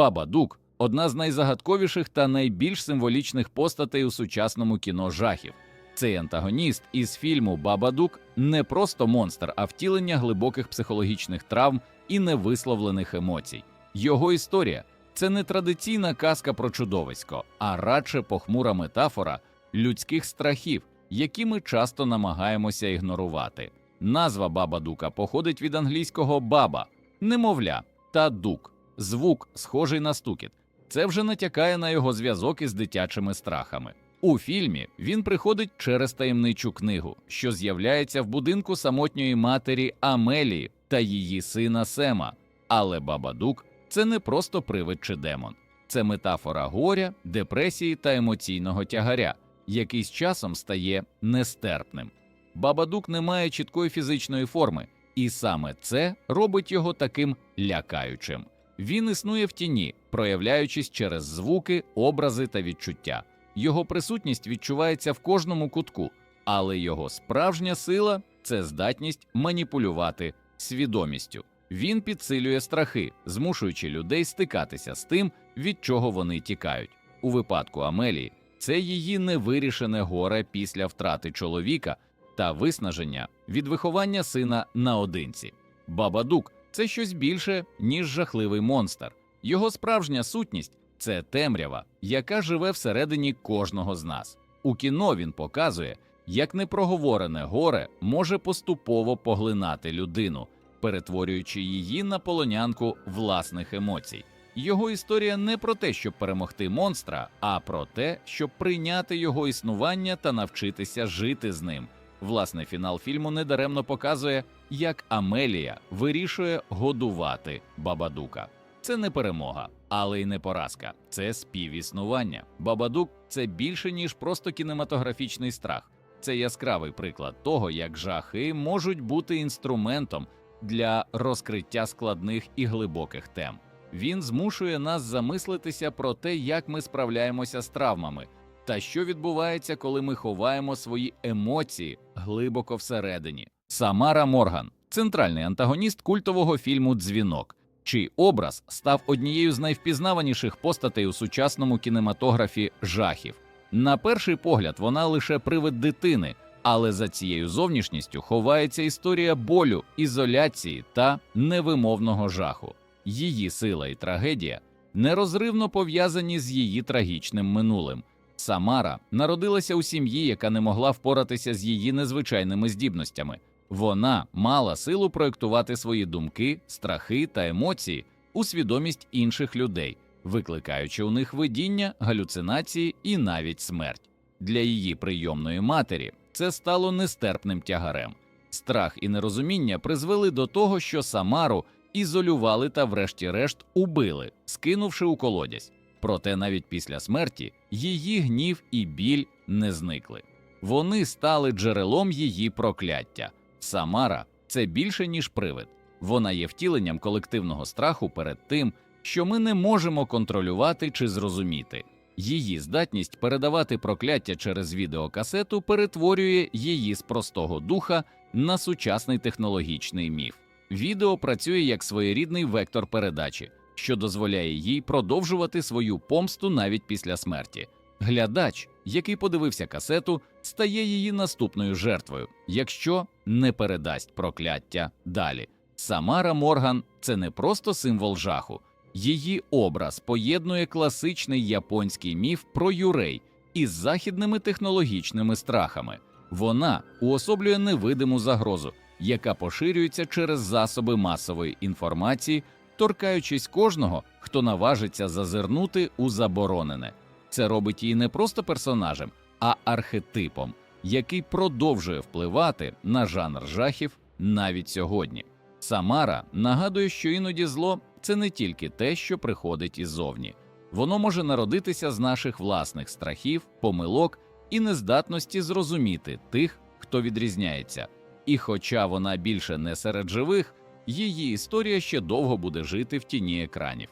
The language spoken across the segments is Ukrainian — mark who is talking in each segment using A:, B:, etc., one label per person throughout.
A: Баба Дук одна з найзагадковіших та найбільш символічних постатей у сучасному кіно жахів. Цей антагоніст із фільму Бабадук не просто монстр, а втілення глибоких психологічних травм і невисловлених емоцій. Його історія це не традиційна казка про чудовисько, а радше похмура метафора людських страхів, які ми часто намагаємося ігнорувати. Назва Бабадука походить від англійського баба, немовля та дук, звук, схожий на стукіт. Це вже натякає на його зв'язок із дитячими страхами. У фільмі він приходить через таємничу книгу, що з'являється в будинку самотньої матері Амелії та її сина Сема. Але Бабадук це не просто привид чи демон, це метафора горя, депресії та емоційного тягаря, який з часом стає нестерпним. Бабадук не має чіткої фізичної форми, і саме це робить його таким лякаючим. Він існує в тіні, проявляючись через звуки, образи та відчуття. Його присутність відчувається в кожному кутку, але його справжня сила це здатність маніпулювати свідомістю. Він підсилює страхи, змушуючи людей стикатися з тим, від чого вони тікають. У випадку Амелії це її невирішене горе після втрати чоловіка та виснаження від виховання сина наодинці. Бабадук це щось більше, ніж жахливий монстр. Його справжня сутність це темрява, яка живе всередині кожного з нас. У кіно він показує, як непроговорене горе може поступово поглинати людину, перетворюючи її на полонянку власних емоцій. Його історія не про те, щоб перемогти монстра, а про те, щоб прийняти його існування та навчитися жити з ним. Власне, фінал фільму недаремно показує, як Амелія вирішує годувати Бабадука. Це не перемога, але й не поразка. Це співіснування. Бабадук це більше ніж просто кінематографічний страх. Це яскравий приклад того, як жахи можуть бути інструментом для розкриття складних і глибоких тем. Він змушує нас замислитися про те, як ми справляємося з травмами, та що відбувається, коли ми ховаємо свої емоції глибоко всередині. Самара Морган, центральний антагоніст культового фільму Дзвінок, чий образ став однією з найвпізнаваніших постатей у сучасному кінематографі жахів. На перший погляд, вона лише привид дитини, але за цією зовнішністю ховається історія болю, ізоляції та невимовного жаху. Її сила і трагедія нерозривно пов'язані з її трагічним минулим. Самара народилася у сім'ї, яка не могла впоратися з її незвичайними здібностями. Вона мала силу проєктувати свої думки, страхи та емоції у свідомість інших людей, викликаючи у них видіння, галюцинації і навіть смерть. Для її прийомної матері це стало нестерпним тягарем. Страх і нерозуміння призвели до того, що Самару ізолювали та, врешті-решт, убили, скинувши у колодязь. Проте навіть після смерті її гнів і біль не зникли. Вони стали джерелом її прокляття. Самара це більше ніж привид. Вона є втіленням колективного страху перед тим, що ми не можемо контролювати чи зрозуміти. Її здатність передавати прокляття через відеокасету перетворює її з простого духа на сучасний технологічний міф. Відео працює як своєрідний вектор передачі, що дозволяє їй продовжувати свою помсту навіть після смерті. Глядач, який подивився касету, стає її наступною жертвою, якщо не передасть прокляття далі. Самара Морган це не просто символ жаху, її образ поєднує класичний японський міф про юрей із західними технологічними страхами. Вона уособлює невидиму загрозу, яка поширюється через засоби масової інформації, торкаючись кожного, хто наважиться зазирнути у заборонене. Це робить її не просто персонажем, а архетипом, який продовжує впливати на жанр жахів навіть сьогодні. Самара нагадує, що іноді зло це не тільки те, що приходить іззовні, воно може народитися з наших власних страхів, помилок і нездатності зрозуміти тих, хто відрізняється. І хоча вона більше не серед живих, її історія ще довго буде жити в тіні екранів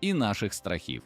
A: і наших страхів.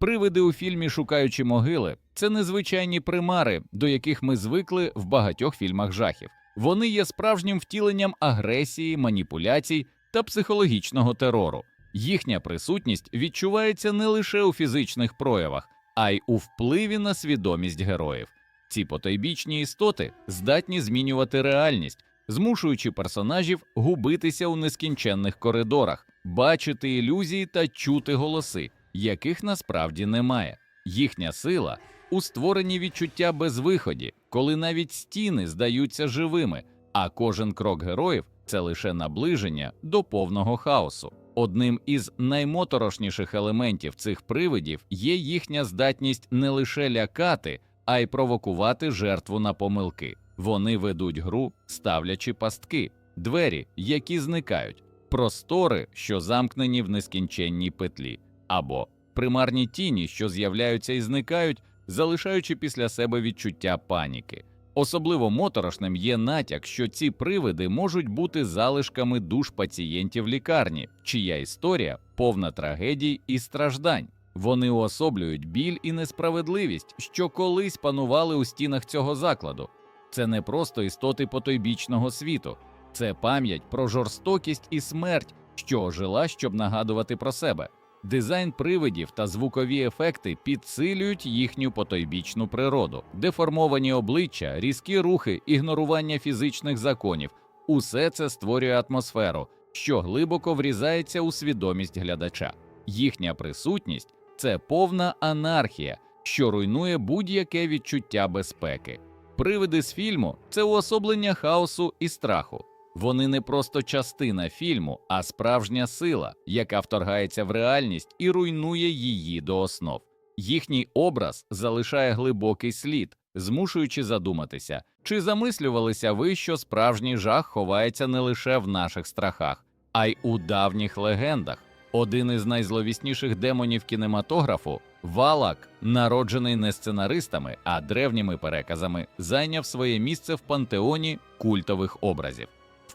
A: Привиди у фільмі Шукаючи могили це незвичайні примари, до яких ми звикли в багатьох фільмах жахів. Вони є справжнім втіленням агресії, маніпуляцій та психологічного терору. Їхня присутність відчувається не лише у фізичних проявах, а й у впливі на свідомість героїв. Ці потойбічні істоти здатні змінювати реальність, змушуючи персонажів губитися у нескінченних коридорах, бачити ілюзії та чути голоси, яких насправді немає. Їхня сила у створенні відчуття безвиході, коли навіть стіни здаються живими, а кожен крок героїв це лише наближення до повного хаосу. Одним із наймоторошніших елементів цих привидів є їхня здатність не лише лякати, а й провокувати жертву на помилки. Вони ведуть гру, ставлячи пастки, двері, які зникають, простори, що замкнені в нескінченній петлі, або примарні тіні, що з'являються і зникають, залишаючи після себе відчуття паніки. Особливо моторошним є натяк, що ці привиди можуть бути залишками душ пацієнтів лікарні, чия історія повна трагедій і страждань. Вони уособлюють біль і несправедливість, що колись панували у стінах цього закладу. Це не просто істоти потойбічного світу, це пам'ять про жорстокість і смерть, що ожила, щоб нагадувати про себе. Дизайн привидів та звукові ефекти підсилюють їхню потойбічну природу, деформовані обличчя, різкі рухи, ігнорування фізичних законів усе це створює атмосферу, що глибоко врізається у свідомість глядача. Їхня присутність це повна анархія, що руйнує будь-яке відчуття безпеки. Привиди з фільму це уособлення хаосу і страху. Вони не просто частина фільму, а справжня сила, яка вторгається в реальність і руйнує її до основ. Їхній образ залишає глибокий слід, змушуючи задуматися, чи замислювалися ви, що справжній жах ховається не лише в наших страхах, а й у давніх легендах. Один із найзловісніших демонів кінематографу, Валак, народжений не сценаристами, а древніми переказами, зайняв своє місце в пантеоні культових образів.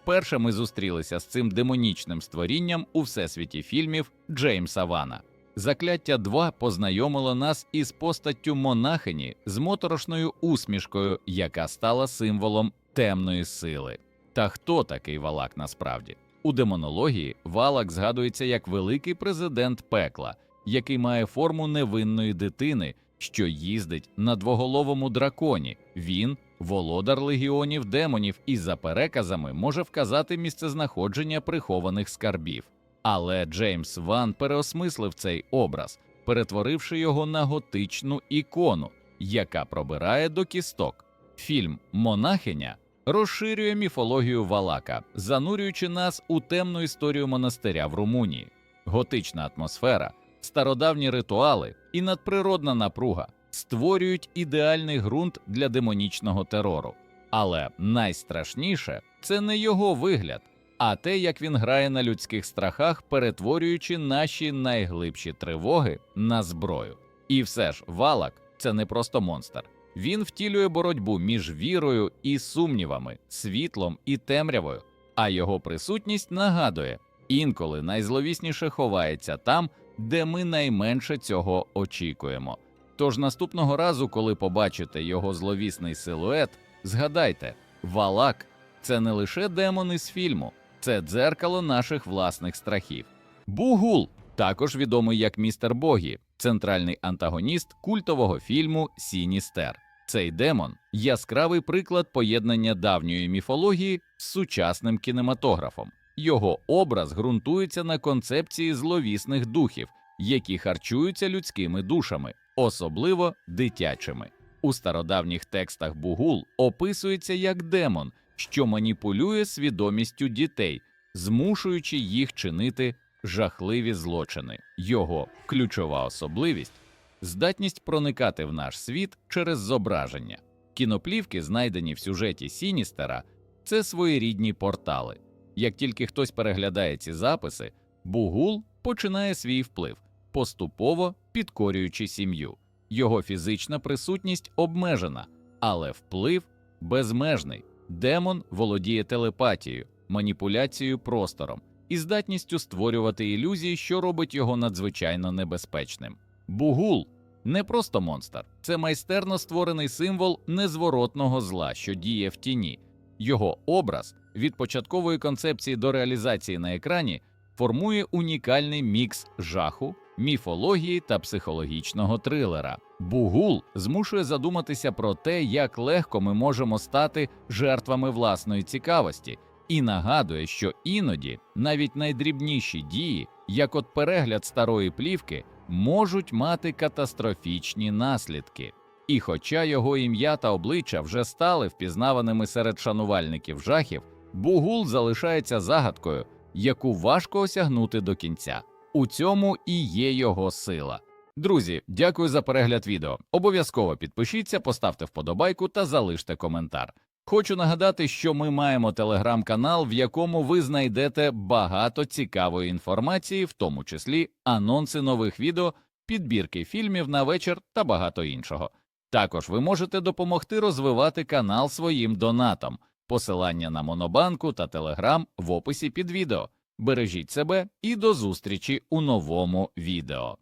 A: Вперше ми зустрілися з цим демонічним створінням у всесвіті фільмів Джеймса Вана. Закляття 2 познайомило нас із постаттю монахині з моторошною усмішкою, яка стала символом темної сили. Та хто такий Валак насправді? У демонології Валак згадується як великий президент пекла, який має форму невинної дитини, що їздить на двоголовому драконі. Він володар легіонів демонів і за переказами може вказати місцезнаходження прихованих скарбів. Але Джеймс Ван переосмислив цей образ, перетворивши його на готичну ікону, яка пробирає до кісток. Фільм Монахиня розширює міфологію Валака, занурюючи нас у темну історію монастиря в Румунії, готична атмосфера, стародавні ритуали і надприродна напруга створюють ідеальний ґрунт для демонічного терору. Але найстрашніше це не його вигляд, а те, як він грає на людських страхах, перетворюючи наші найглибші тривоги на зброю. І все ж Валак це не просто монстр. Він втілює боротьбу між вірою і сумнівами, світлом і темрявою, а його присутність нагадує, інколи найзловісніше ховається там, де ми найменше цього очікуємо. Тож наступного разу, коли побачите його зловісний силует, згадайте, Валак це не лише демон із фільму, це дзеркало наших власних страхів. Бугул, також відомий як містер Богі, центральний антагоніст культового фільму Сіністер. Цей демон яскравий приклад поєднання давньої міфології з сучасним кінематографом. Його образ ґрунтується на концепції зловісних духів, які харчуються людськими душами, особливо дитячими. У стародавніх текстах Бугул описується як демон, що маніпулює свідомістю дітей, змушуючи їх чинити жахливі злочини. Його ключова особливість здатність проникати в наш світ через зображення. Кіноплівки, знайдені в сюжеті Сіністера, це своєрідні портали. Як тільки хтось переглядає ці записи, Бугул починає свій вплив, поступово підкорюючи сім'ю. Його фізична присутність обмежена, але вплив безмежний. Демон володіє телепатією, маніпуляцією простором і здатністю створювати ілюзії, що робить його надзвичайно небезпечним. Бугул не просто монстр, це майстерно створений символ незворотного зла, що діє в тіні. Його образ від початкової концепції до реалізації на екрані формує унікальний мікс жаху, міфології та психологічного трилера. Бугул змушує задуматися про те, як легко ми можемо стати жертвами власної цікавості, і нагадує, що іноді навіть найдрібніші дії, як от перегляд старої плівки, можуть мати катастрофічні наслідки. І хоча його ім'я та обличчя вже стали впізнаваними серед шанувальників жахів, Бугул залишається загадкою, яку важко осягнути до кінця. У цьому і є його сила. Друзі, дякую за перегляд відео. Обов'язково підпишіться, поставте вподобайку та залиште коментар. Хочу нагадати, що ми маємо телеграм-канал, в якому ви знайдете багато цікавої інформації, в тому числі анонси нових відео, підбірки фільмів на вечір та багато іншого. Також ви можете допомогти розвивати канал своїм донатом. Посилання на Монобанку та Телеграм в описі під відео. Бережіть себе і до зустрічі у новому відео.